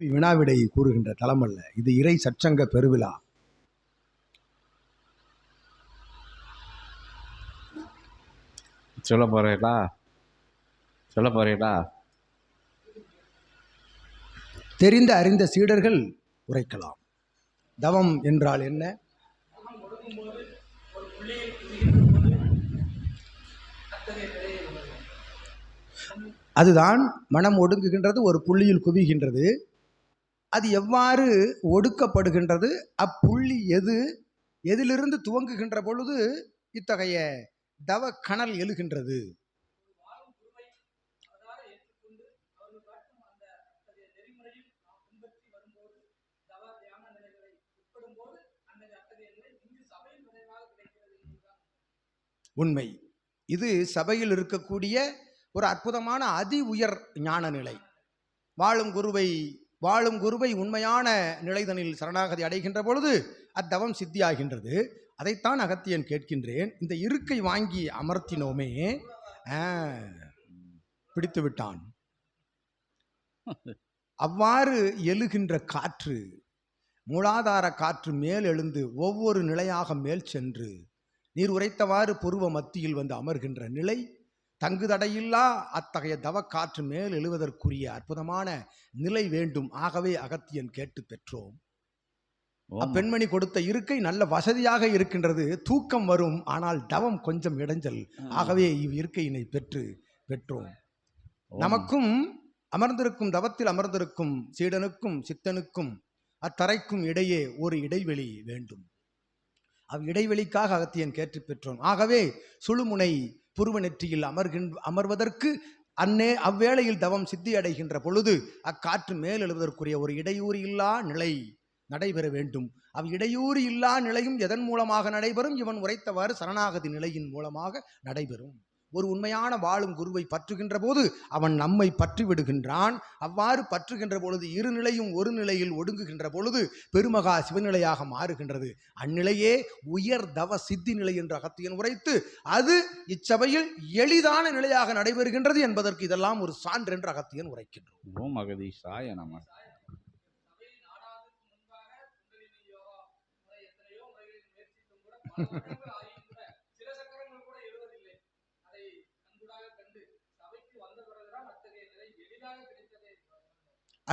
வினாவிடை கூறுகின்ற தலம் அல்ல இது இறை சச்சங்க பெருவிழா. சொல்ல போகிறீங்களா சொல்ல போகிறீங்களா தெரிந்த அறிந்த சீடர்கள் உரைக்கலாம். தவம் என்றால் என்ன? அதுதான் மனம் ஒடுங்குகின்றது ஒரு புள்ளியில் குவிகின்றது. அது எவ்வாறு ஒடுக்கப்படுகின்றது? அப்புள்ளி எது? எதிலிருந்து துவங்குகின்ற பொழுது இத்தகைய தவ கணல் எழுகின்றது. உண்மை. இது சபையில் இருக்கக்கூடிய ஒரு அற்புதமான அதி உயர் ஞான நிலை வாழும் குருவை வாழும் குருவை உண்மையான நிலைதனில் சரணாகதி அடைகின்ற பொழுது அத்தவம் சித்தியாகின்றது. அதைத்தான் அகத்தியன் கேட்கின்றேன். இந்த இருக்கை வாங்கி அமர்த்தினோமே. பிடித்து விட்டான். அவ்வாறு எழுகின்ற காற்று மூலாதார காற்று மேல் எழுந்து ஒவ்வொரு நிலையாக மேல் சென்று நீர் உரைத்தவாறு புருவ மத்தியில் வந்து அமர்கின்ற நிலை தங்குதடையில்லா அத்தகைய தவக்காற்று மேல் எழுவதற்குரிய அற்புதமான நிலை வேண்டும். ஆகவே அகத்தியன் கேட்டு பெற்றோம். அப்பெண்மணி கொடுத்த இருக்கை நல்ல வசதியாக இருக்கின்றது. தூக்கம் வரும். ஆனால் தவம் கொஞ்சம் இடைஞ்சல். ஆகவே இவ் இருக்கையினை பெற்று பெற்றோம். நமக்கும் அமர்ந்திருக்கும் தவத்தில் அமர்ந்திருக்கும் சீடனுக்கும் சித்தனுக்கும் அத்தரைக்கும் இடையே ஒரு இடைவெளி வேண்டும். அவ் இடைவெளிக்காக அகத்தியன் கேட்டு பெற்றோம். ஆகவே சுழுமுனை புருவ நெற்றியில் அமர்கின் அமர்வதற்கு அன்னே அவ்வேளையில் தவம் சித்தி அடைகின்ற பொழுது அக்காற்று மேல் எழுவதற்குரிய ஒரு இடையூறு இல்லா நிலை நடைபெற வேண்டும். அவ் இடையூறு இல்லா நிலையும் எதன் மூலமாக நடைபெறும்? இவன் உரைத்தவாறு சரணாகதி நிலையின் மூலமாக நடைபெறும். ஒரு உண்மையான வாழும் குருவை பற்றுகின்ற போது அவன் நம்மை பற்றி விடுகின்றான். அவ்வாறு பற்றுகின்ற பொழுது இரு நிலையும் ஒரு நிலையில் ஒடுங்குகின்ற பொழுது பெருமகா சிவநிலையாக மாறுகின்றது. அந்நிலையே உயர் தவ சித்தி நிலை என்று அகத்தியன் உரைத்து அது இச்சபையில் எளிதான நிலையாக நடைபெறுகின்றது என்பதற்கு இதெல்லாம் ஒரு சான்று என்று அகத்தியன் உரைக்கின்றோம் ஓம் அகதீஷாய நம.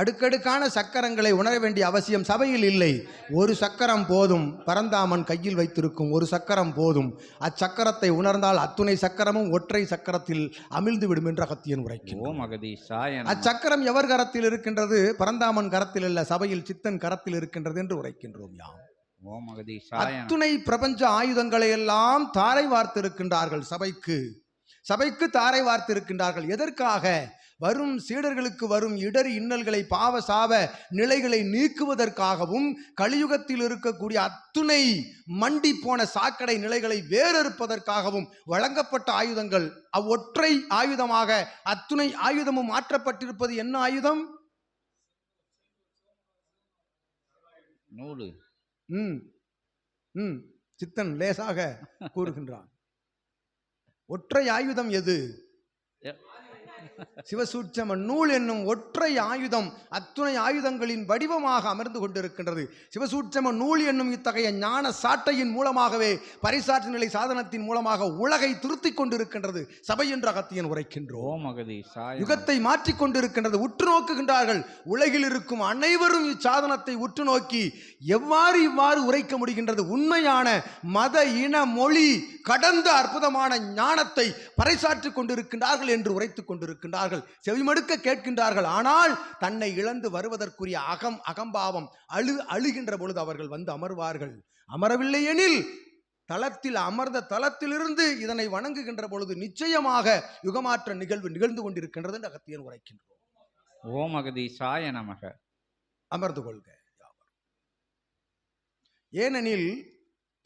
அடுக்கடுக்கான சக்கரங்களை உணர வேண்டிய அவசியம் சபையில் இல்லை. ஒரு சக்கரம் போதும் பரந்தாமன் கையில் வைத்திருக்கும் ஒரு சக்கரம் போதும். அச்சக்கரத்தை உணர்ந்தால் அத்துணை சக்கரமும் ஒற்றை சக்கரத்தில் அமிழ்ந்து விடும் என்று அகத்தியன் உரைக்கும் அச்சக்கரம் எவர் கரத்தில் இருக்கின்றது? பரந்தாமன் கரத்தில் அல்ல சபையில் சித்தன் கரத்தில் இருக்கின்றது என்று உரைக்கின்றோம் யாம். அத்துணை பிரபஞ்ச ஆயுதங்களை எல்லாம் தாரை வார்த்திருக்கின்றார்கள் சபைக்கு. சபைக்கு தாரை வார்த்திருக்கின்றார்கள். எதற்காக? வரும் சீடர்களுக்கு வரும் இடர் இன்னல்களை பாவ சாப நிலைகளை நீக்குவதற்காகவும் கலியுகத்தில் இருக்கக்கூடிய அத்துணை மண்டி போன சாக்கடை நிலைகளை வேறறுப்பதற்காகவும் வழங்கப்பட்ட ஆயுதங்கள் அவ்வொற்றை ஆயுதமாக அத்துணை ஆயுதமும் மாற்றப்பட்டிருப்பது என்ன ஆயுதம்? நூலு. ம் ம் சித்தன் லேசாக கூறுகின்றான். ஒற்றை ஆயுதம் எது? சிவசூட்சம நூல் என்னும் ஒற்றை ஆயுதம் அத்துணை ஆயுதங்களின் வடிவமாக அமர்ந்து கொண்டிருக்கின்றது. சிவசூட்சம நூல் என்னும் இத்தகைய ஞான சாட்டையின் மூலமாகவே பரிசாற்று நிலை சாதனத்தின் மூலமாக உலகை திருத்திக் கொண்டிருக்கின்றது. சபை என்ற அகத்தியன் உரைக்கின்றோம். யுகத்தை மாற்றிக் கொண்டிருக்கின்றது. உற்று நோக்குகின்றார்கள். உலகில் இருக்கும் அனைவரும் இச்சாதனத்தை உற்று நோக்கி எவ்வாறு இவ்வாறு உரைக்க முடிகின்றது? உண்மையான மத இன மொழி கடந்த அற்புதமான ஞானத்தை பறைசாற்றிக் கொண்டிருக்கின்றார்கள் என்று உரைத்துக் கொண்டிருக்கின்றார்கள். செவிமடுக்க கேட்கின்றார்கள். ஆனால் தன்னை இழந்து வருவதற்குரிய அகம் அகம்பாவம் அழு அழுகின்ற பொழுது அவர்கள் வந்து அமர்வார்கள். அமரவில்லை எனில் தளத்தில் அமர்ந்த தளத்திலிருந்து இதனை வணங்குகின்ற பொழுது நிச்சயமாக யுகமாற்ற நிகழ்வு நிகழ்ந்து கொண்டிருக்கின்றது என்று அகத்தியன் உரைக்கின்றோம். ஓம் அகதீஷாய நமக. அமர்ந்து கொள்க. ஏனெனில்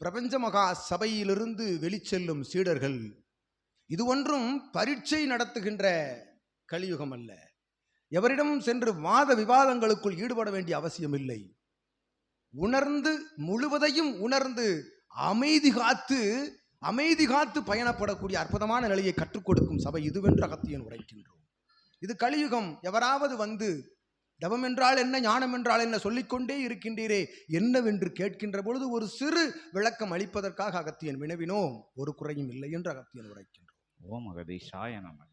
பிரபஞ்ச மகா சபையிலிருந்து வெளிச்செல்லும் சீடர்கள். இது ஒன்றும் பரீட்சை நடத்துகின்ற கலியுகம் அல்ல. எவரிடமும் சென்று வாத விவாதங்களுக்குள் ஈடுபட வேண்டிய அவசியமில்லை உணர்ந்து முழுவதையும் உணர்ந்து அமைதி காத்து அமைதி காத்து பயணப்படக்கூடிய அற்புதமான நிலையை கற்றுக் கொடுக்கும் சபை இதுவென்று அகத்தியன் உரைக்கின்றோம். இது கலியுகம். எவராவது வந்து தவம் என்றால் என்ன ஞானம் என்றால் என்ன சொல்லிக்கொண்டே இருக்கின்றீரே என்னவென்று கேட்கின்ற பொழுது ஒரு சிறு விளக்கம் அளிப்பதற்காக அகத்தியன் வினவினோம். ஒரு குறையும் இல்லை என்று அகத்தியன் உரைக்கின்றோம். ஓம் அகதீஷாய நமக.